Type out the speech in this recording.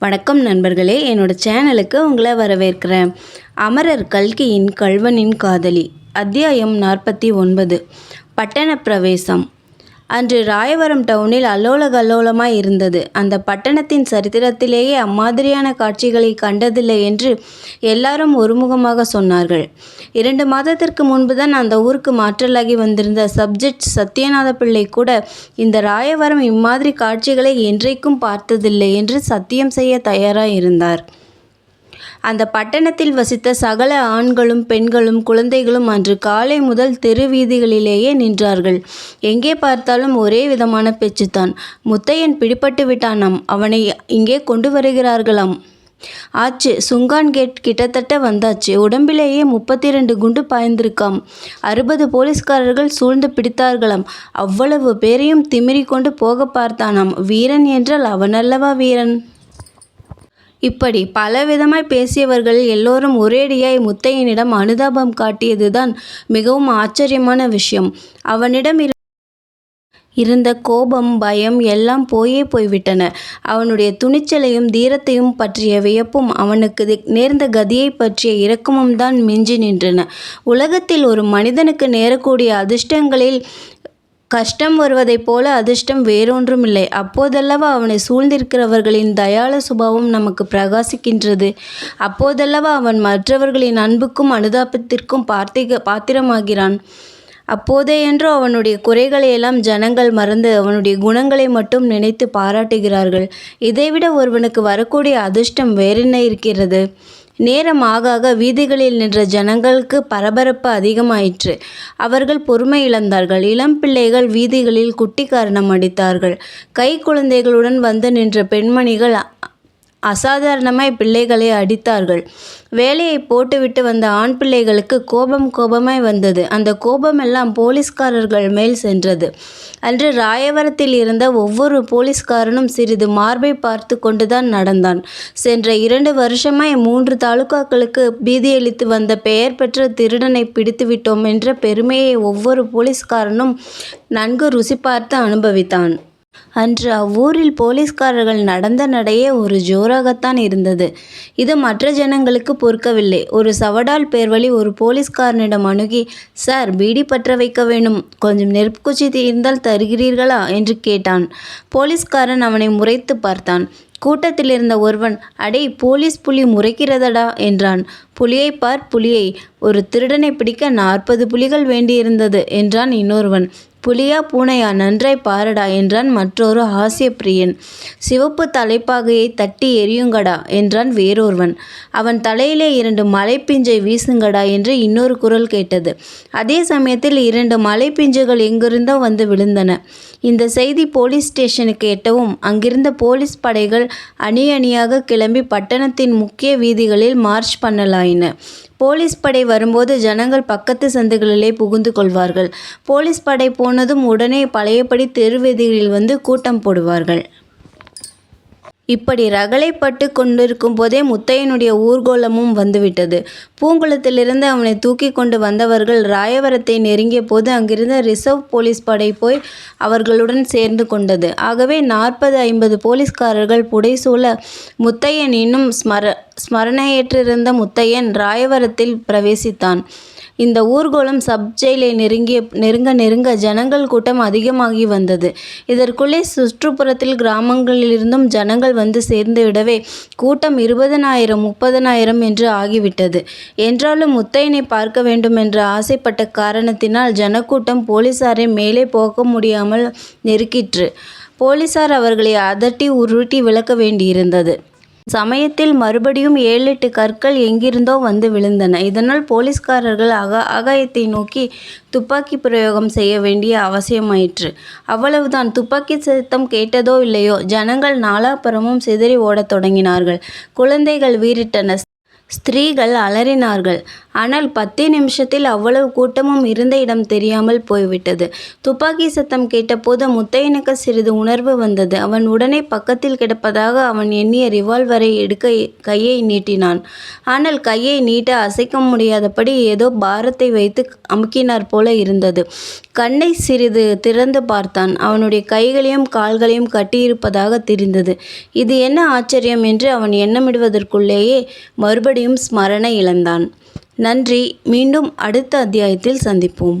வணக்கம் நண்பர்களே. என்னோட சேனலுக்கு உங்களை வரவேற்கிறேன். அமரர் கல்கியின் கள்வனின் காதலி அத்தியாயம் நாற்பத்தி ஒன்பது பட்டண பிரவேசம். அன்று ராயவரம் டவுனில் அல்லோல கல்லோலமாய் இருந்தது. அந்த பட்டணத்தின் சரித்திரத்திலேயே அம்மாதிரியான காட்சிகளை கண்டதில்லை என்று எல்லாரும் ஒருமுகமாக சொன்னார்கள். இரண்டு மாதத்திற்கு முன்புதான் அந்த ஊருக்கு மாற்றலாகி வந்திருந்த சப்ஜெக்ட் சத்யநாத பிள்ளை கூட இந்த ராயவரம் இம்மாதிரி காட்சிகளை என்றைக்கும் பார்த்ததில்லை என்று சத்தியம் செய்ய தயாராக இருந்தார் அந்த பட்டணத்தில் வசித்த சகல ஆண்களும் பெண்களும் குழந்தைகளும் அன்று காலை முதல் தெரு வீதிகளிலேயே நின்றார்கள். எங்கே பார்த்தாலும் ஒரே விதமான பேச்சுத்தான். முத்தையன் பிடிபட்டு விட்டானாம். அவனை இங்கே கொண்டு வருகிறார்களாம். ஆச்சு சுங்கான் கேட் கிட்டத்தட்ட வந்தாச்சு. உடம்பிலேயே முப்பத்தி ரெண்டு குண்டு பாய்ந்திருக்காம். அறுபது போலீஸ்காரர்கள் சூழ்ந்து பிடித்தார்களாம். அவ்வளவு பேரையும் திமிரி கொண்டு போக பார்த்தானாம். வீரன் என்றால் அவனல்லவா வீரன்? இப்படி பலவிதமாய் பேசியவர்கள் எல்லோரும் ஒரேடியாய் முத்தையனிடம் அனுதாபம் காட்டியதுதான் மிகவும் ஆச்சரியமான விஷயம். அவனிடம் இரு இருந்த கோபம் பயம் எல்லாம் போயே போய்விட்டன. அவனுடைய துணிச்சலையும் தீரத்தையும் பற்றிய வியப்பும் அவனுக்கு நேர்ந்த கதியை பற்றிய இரக்கமும் தான் மிஞ்சி நின்றன. உலகத்தில் ஒரு மனிதனுக்கு நேரக்கூடிய அதிர்ஷ்டங்களில் கஷ்டம் வருவதைப் போல அதிர்ஷ்டம் வேறொன்றுமில்லை. அப்போதல்லவா அவனை சூழ்ந்திருக்கிறவர்களின் தயாள சுபாவம் நமக்கு பிரகாசிக்கின்றது. அப்போதல்லவா அவன் மற்றவர்களின் அன்புக்கும் அனுதாபத்திற்கும் பார்த்திக பாத்திரமாகிறான். அப்போதேயன்றோ அவனுடைய குறைகளையெல்லாம் ஜனங்கள் மறந்து அவனுடைய குணங்களை மட்டும் நினைத்து பாராட்டுகிறார்கள். இதைவிட ஒருவனுக்கு வரக்கூடிய அதிர்ஷ்டம் வேறென்ன இருக்கிறது? நேரம் ஆக ஆக வீதிகளில் நின்ற ஜனங்களுக்கு பரபரப்பு அதிகமாயிற்று. அவர்கள் பொறுமை இழந்தார்கள். இளம் பிள்ளைகள் வீதிகளில் குட்டி காரணம் அடித்தார்கள். கை குழந்தைகளுடன் வந்து நின்ற பெண்மணிகள் அசாதாரணமாய் பிள்ளைகளை அடித்தார்கள். வேலையை போட்டுவிட்டு வந்த ஆண் பிள்ளைகளுக்கு கோபம் கோபமாய் வந்தது. அந்த கோபமெல்லாம் போலீஸ்காரர்கள் மேல் சென்றது. அன்று ராயவரத்தில் இருந்த ஒவ்வொரு போலீஸ்காரனும் சிறிது மார்பை பார்த்து கொண்டுதான் நடந்தான். சென்ற இரண்டு வருஷமாய் மூன்று தாலுகாக்களுக்கு பீதியளித்து வந்த பெயர் பெற்ற திருடனை பிடித்து விட்டோம் என்ற பெருமையை ஒவ்வொரு போலீஸ்காரனும் நன்கு ருசி பார்த்து அனுபவித்தான். அன்று அவ்வூரில் போலீஸ்காரர்கள் நடந்த நடையே ஒரு ஜோராகத்தான் இருந்தது. இது மற்ற ஜனங்களுக்கு பொறுக்கவில்லை. ஒரு சவடால் பேர்வழி ஒரு போலீஸ்காரனிடம் அணுகி சார் பீடி பற்ற வைக்க வேண்டும் கொஞ்சம் நெருப்புக்குச்சி தீர்ந்தால் தருகிறீர்களா? என்று கேட்டான். போலீஸ்காரன் அவனை முறைத்து பார்த்தான். கூட்டத்தில் இருந்த ஒருவன் அடே போலீஸ் புலி முறைக்கிறதடா? என்றான். புலியை பார் புலியை. ஒரு திருடனை பிடிக்க நாற்பது புலிகள் வேண்டியிருந்தது என்றான் இன்னொருவன். புலியா பூனையா நன்றாய் பாரடா என்றான் மற்றொரு ஹாஸ்ய பிரியன் சிவப்பு தலைப்பாகையை தட்டி எரியுங்கடா என்றான் வேறொருவன். அவன் தலையிலே இரண்டு மலைப்பிஞ்சை வீசுங்கடா என்று இன்னொரு குரல் கேட்டது. அதே சமயத்தில் இரண்டு மலைப்பிஞ்சுகள் எங்கிருந்தோ வந்து விழுந்தன. இந்த செய்தி போலீஸ் ஸ்டேஷனுக்கு எட்டவும் அங்கிருந்த போலீஸ் படைகள் அணி அணியாக கிளம்பி பட்டணத்தின் முக்கிய வீதிகளில் மார்ச் பண்ணலாயின. போலீஸ் படை வரும்போது ஜனங்கள் பக்கத்து சந்துகளிலே புகுந்து கொள்வார்கள். போலீஸ் படை போனதும் உடனே பழையபடி தெருவீதிகளில் வந்து கூட்டம் போடுவார்கள். இப்படி ரகளைப்பட்டு கொண்டிருக்கும் போதே முத்தையனுடைய ஊர்கோலமும் வந்துவிட்டது. பூங்குளத்திலிருந்து அவனை தூக்கி கொண்டு வந்தவர்கள் ராயவரத்தை நெருங்கிய போது அங்கிருந்த ரிசர்வ் போலீஸ் படை போய் அவர்களுடன் சேர்ந்து கொண்டது. ஆகவே நாற்பது ஐம்பது போலீஸ்காரர்கள் புடைசூழ முத்தையன் இன்னும் ஸ்மர ஸ்மரணையற்றிருந்த முத்தையன் ராயவரத்தில் பிரவேசித்தான். இந்த ஊர்கோலம் சப் ஜெயிலை நெருங்கிய நெருங்க நெருங்க ஜனங்கள் கூட்டம் அதிகமாகி வந்தது. இதற்குள்ளே சுற்றுப்புறத்தில் கிராமங்களிலிருந்தும் ஜனங்கள் வந்து சேர்ந்து விடவே கூட்டம் இருபதனாயிரம் முப்பதனாயிரம் என்று ஆகிவிட்டது. என்றாலும் முத்தையனை பார்க்க வேண்டும் என்று ஆசைப்பட்ட காரணத்தினால் ஜனக்கூட்டம் போலீசாரை மேலே போக முடியாமல் நெருக்கிற்று. போலீசார் அவர்களை அதட்டி உருட்டி விளக்க வேண்டியிருந்தது. சமயத்தில் மறுபடியும் ஏழு எட்டு கற்கள் எங்கிருந்தோ வந்து விழுந்தன. இதனால் போலீஸ்காரர்கள் அக ஆகாயத்தை நோக்கி துப்பாக்கி பிரயோகம் செய்ய வேண்டிய அவசியமாயிற்று. அவ்வளவுதான். துப்பாக்கி சத்தம் கேட்டதோ இல்லையோ ஜனங்கள் நாலாபுறமும் சிதறி ஓடத் தொடங்கினார்கள். குழந்தைகள் வீறிட்டன. ஸ்திரீகள் அலறினார்கள். ஆனால் பத்தே நிமிஷத்தில் அவ்வளவு கூட்டமும் இருந்த இடம் தெரியாமல் போய்விட்டது. துப்பாக்கி சத்தம் கேட்டபோது முத்தையனுக்கு சிறிது உணர்வு வந்தது. அவன் உடனே பக்கத்தில் கிடப்பதாக அவன் எண்ணிய ரிவால்வரை எடுக்க கையை நீட்டினான். ஆனால் கையை நீட்ட அசைக்க முடியாதபடி ஏதோ பாரத்தை வைத்து அமுக்கினார் போல இருந்தது. கண்ணை சிறிது திறந்து பார்த்தான். அவனுடைய கைகளையும் கால்களையும் கட்டியிருப்பதாக தெரிந்தது. இது என்ன ஆச்சரியம்? என்று அவன் எண்ணமிடுவதற்குள்ளேயே மறுபடி மறுபடியும் ஸ்மரணை இழந்தான். நன்றி. மீண்டும் அடுத்த அத்தியாயத்தில் சந்திப்போம்.